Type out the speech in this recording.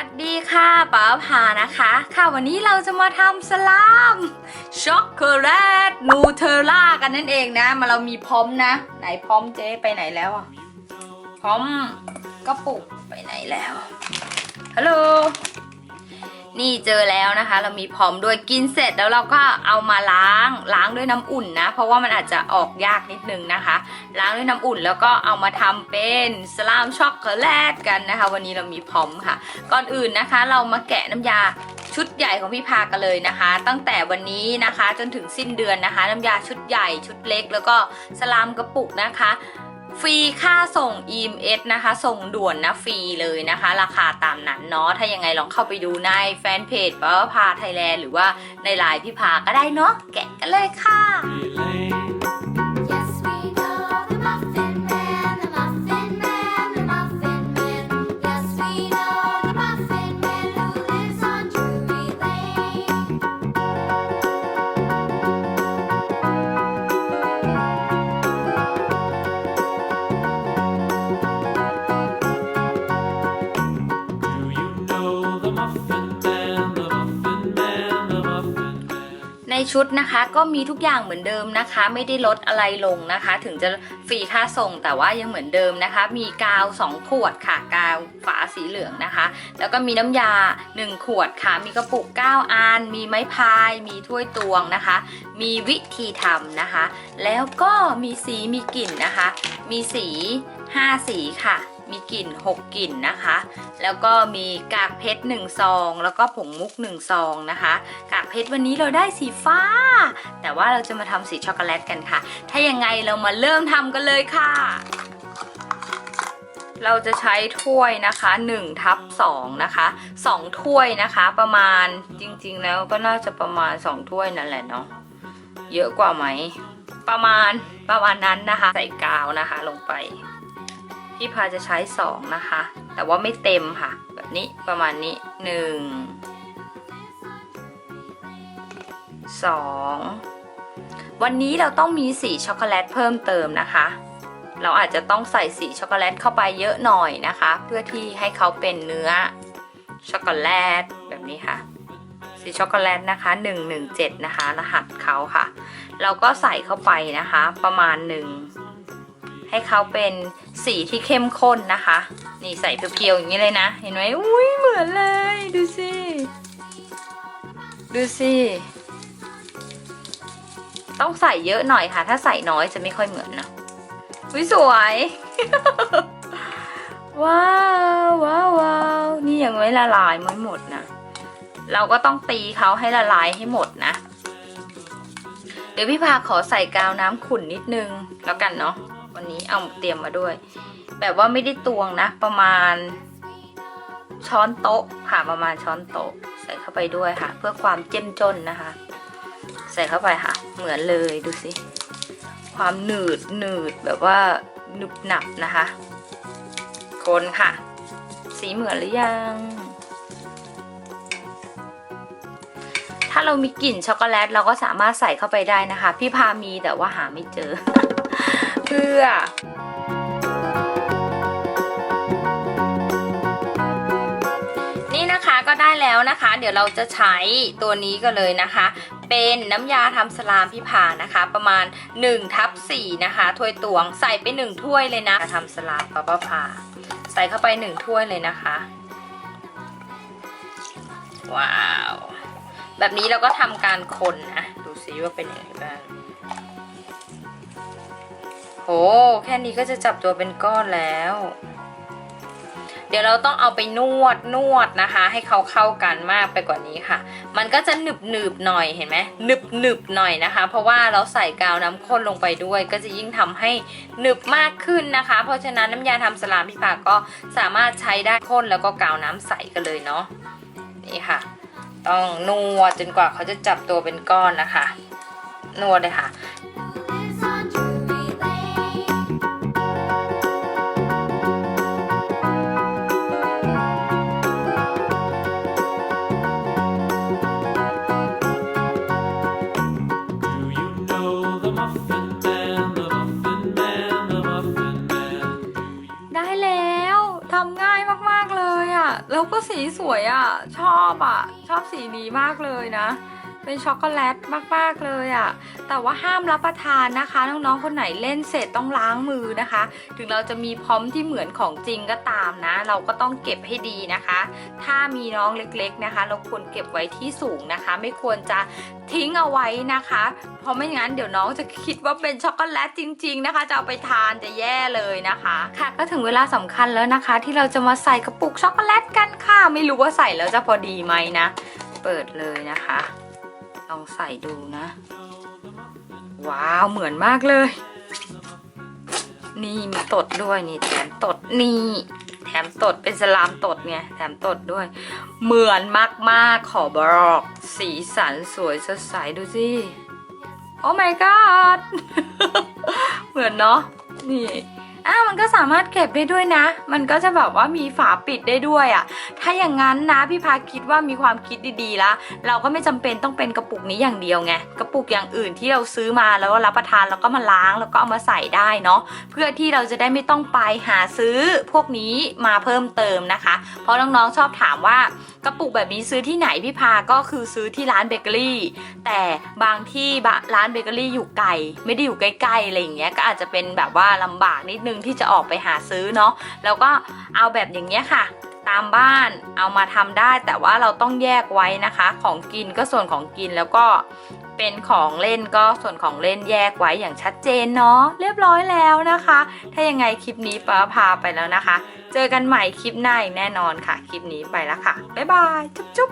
วัสดีค่ะป๋าพานะคะ ค่ะวันนี้เราจะมาทำสลามช็อกโกแลตนูเทลล่ากันนั่นเองนะ มาเรามีพร้อมนะ ไหนพร้อมเจ๊ไปไหนแล้วอะพร้อมกระปุกไปไหนแล้วฮัลโหล นี่เจอแล้วนะคะ เรามีพร้อมด้วยกินเสร็จแล้วเราก็เอามาล้างล้างด้วยน้ำอุ่นนะ เพราะว่ามันอาจจะออกยากนิดนึงนะคะ ล้างด้วยน้ำอุ่นแล้วก็เอามาทำเป็นสลามช็อกโกแลตกันนะคะ วันนี้เรามีพร้อมค่ะ ก่อนอื่นนะคะ เรามาแกะน้ำยาชุดใหญ่ของพี่พากันเลยนะคะ ตั้งแต่วันนี้นะคะจนถึงสิ้นเดือนนะคะ น้ำยาชุดใหญ่ชุดเล็ก แล้วก็สลามกระปุกนะคะ ฟรีค่าส่ง EMS นะคะ ส่งด่วนนะฟรีเลยนะคะ ราคาตามนั้นเนาะถ้ายังไงลองเข้าไปดูในแฟนเพจป้าพาไทยแลนด์หรือว่าในไลน์พี่พาก็ได้เนาะแกะกันเลยค่ะ ในชุดนะคะก็มีทุกอย่างเหมือนเดิมนะคะ ไม่ได้ลดอะไรลงนะคะ ถึงจะฟรีค่าส่งแต่ว่ายังเหมือนเดิมนะคะ มีกาว 2 ขวดค่ะกาวฝาสีเหลืองนะคะ แล้วก็มีน้ำยา 1 ขวดค่ะ มีกระปุก 9 อัน มีไม้พาย มีถ้วยตวงนะคะ มีวิธีทำนะคะ แล้วก็มีสีมีกลิ่นนะคะ มีสี 5 สีค่ะ มีกลิ่น 6 กลิ่นนะคะ แล้วก็มีกากเพชร1ซอง แล้วก็ผงมุก1ซองนะคะ กากเพชรวันนี้เราได้สีฟ้า แต่ว่าเราจะมาทำสีช็อกโกแลตกันค่ะ ถ้ายังไงเรามาเริ่มทำกันเลยค่ะ เราจะใช้ถ้วยนะคะ1ทับ2นะคะ 2 ถ้วยนะคะประมาณจริงๆ แล้วก็น่าจะประมาณ 2 ถ้วยนั่นแหละเนาะ เยอะกว่าไหม ประมาณประมาณนั้นนะคะ ใส่กาวนะคะลงไป พี่พาจะใช้สองนะคะ แต่ว่าไม่เต็มค่ะ แบบนี้ประมาณนี้หนึ่งสองวันนี้เราต้องมีสีช็อกโกแลตเพิ่มเติมนะคะ เราอาจจะต้องใส่สีช็อกโกแลตเข้าไปเยอะหน่อยนะคะ เพื่อที่ให้เขาเป็นเนื้อช็อกโกแลตแบบนี้ค่ะสีช็อกโกแลตนะคะ 117 นะคะ รหัสเขาค่ะ เราก็ใส่เข้าไปนะคะ ประมาณหนึ่ง ให้เขาเป็นสีที่เข้มข้นนะคะ นี่ใส่เพียวๆอย่างนี้เลยนะ เห็นไหมอุ้ยเหมือนเลย ดูสิ ดูสิ ต้องใส่เยอะหน่อยค่ะ ถ้าใส่น้อยจะไม่ค่อยเหมือนนะอุ้ยสวย ว้าวว้าวว้าวนี่ยังไม่ละลายไม่หมดนะเราก็ต้องตีเขาให้ละลายให้หมดนะ เดี๋ยวพี่พาขอใส่กาวน้ำขุ่นนิดนึงแล้วกันเนาะ วันนี้เอาเตรียมมาด้วย แบบว่าไม่ได้ตวงนะ ประมาณ ช้อนโต๊ะค่ะประมาณช้อนโต๊ะ ใส่เข้าไปด้วยค่ะ เพื่อความเจ้มจนนะคะ ใส่เข้าไปค่ะ เหมือนเลยดูสิความหนืดหนืดแบบว่าหนึบหนับนะคะ คนค่ะ สีเหมือนหรือยัง ถ้าเรามีกลิ่นช็อกโกแลตเราก็สามารถใส่เข้าไปได้นะคะ พี่พามีแต่ว่าหาไม่เจอ เพื่อนี่นะคะก็ได้แล้วนะคะ เดี๋ยวเราจะใช้ตัวนี้ก็เลยนะคะ เป็นน้ำยาทำสลามพี่ผานะคะ ประมาณ1ทับ4นะคะ ถ้วยตวงใส่ไป 1 ถ้วยเลยนะทำสลามป้าป้าผาใส่เข้าไป 1 ถ้วยเลยนะคะ ว้าว แบบนี้เราก็ทำการคนนะ ดูซิว่าเป็นยังไงบ้าง โห แค่นี้ก็จะจับตัวเป็นก้อนแล้ว เดี๋ยวเราต้องเอาไปนวดนวดนะคะ ให้เขาเข้ากันมากไปกว่านี้ค่ะ มันก็จะหนึบหนึบหน่อยเห็นไหมหนึบหนึบหน่อยนะคะ เพราะว่าเราใส่กาวน้ำข้นลงไปด้วย ก็จะยิ่งทำให้หนึบมากขึ้นนะคะ เพราะฉะนั้นน้ำยาทำสลามพี่ปาก็สามารถใช้ได้ข้นแล้วก็กาวน้ำใสกันเลยเนาะนี่ค่ะ ต้องนวดจนกว่าเขาจะจับตัวเป็นก้อนนะคะนวดเลยค่ะ สีสวยอะ่ะ ชอบอะ่ะ ชอบสีนี้มากเลยนะ เป็นช็อกโกแลตมากๆเลยอะ่ะ แต่ว่าห้ามรับประทานนะคะ น้องๆคนไหนเล่นเสร็จต้องล้างมือนะคะ ถึงเราจะมีพร้อมที่เหมือนของจริงก็ตามนะ เราก็ต้องเก็บให้ดีนะคะ ถ้ามีน้องเล็กๆนะคะ เราควรเก็บไว้ที่สูงนะคะ ไม่ควรจะทิ้งเอาไว้นะคะ เพราะไม่งั้นเดี๋ยวน้องจะคิดว่าเป็นช็อกโกแลตจริง ๆ นะคะ จะเอาไปทานจะแย่เลยนะคะ ค่ะก็ถึงเวลาสำคัญแล้วนะคะ ที่เราจะมาใส่กระปุกช็อกโกแลตกันค่ะ ไม่รู้ว่าใส่แล้วจะพอดีไหมนะ เปิดเลยนะคะ ลองใส่ดูนะ ว้าวเหมือนมากเลย นี่มีตดด้วยนี่แถมตดนี่แถมตดเป็นสลามตดไงแถมตดด้วย เหมือนมากๆขอบอก สีสันสวยสดใสดูสิโอ้ my god เหมือนเนาะนี่ อะมันก็สามารถเก็บได้ด้วยนะ มันก็จะแบบว่ามีฝาปิดได้ด้วยอะ่ะ ถ้าอย่างนั้นนะพี่พาคิดว่ามีความคิดดีๆแล้วเราก็ไม่จำเป็นต้องเป็นกระปุกนี้อย่างเดียวไง กระปุกอย่างอื่นที่เราซื้อมาแล้วรับประทานแล้วก็มาล้างแล้วก็เอามาใส่ได้เนาะ เพื่อที่เราจะได้ไม่ต้องไปหาซื้อพวกนี้มาเพิ่มเติมนะคะ เพราะน้องๆชอบถามว่ากระปุกแบบนี้ซื้อที่ไหนพี่พาก็คือซื้อที่ร้านเบเกอรี่ แต่บางที่ร้านเบเกอรี่อยู่ไกลไม่ได้อยู่ใกล้ๆอะไรอย่างเงี้ยก็อาจจะเป็นแบบว่าลำบากนิดนึงที่จะออกไปหาซื้อเนาะแล้วก็เอาแบบอย่างเงี้ยค่ะ ตามบ้านเอามาทำได้ แต่ว่าเราต้องแยกไว้นะคะ ของกินก็ส่วนของกินแล้วก็เป็นของเล่นก็ส่วนของเล่นแยกไว้อย่างชัดเจนเนาะเรียบร้อยแล้วนะคะ ถ้ายังไงคลิปนี้ป้าพาไปแล้วนะคะ เจอกันใหม่คลิปหน้าอีกแน่นอนค่ะ คลิปนี้ไปแล้วค่ะบ๊ายบายจุ๊บจุ๊บ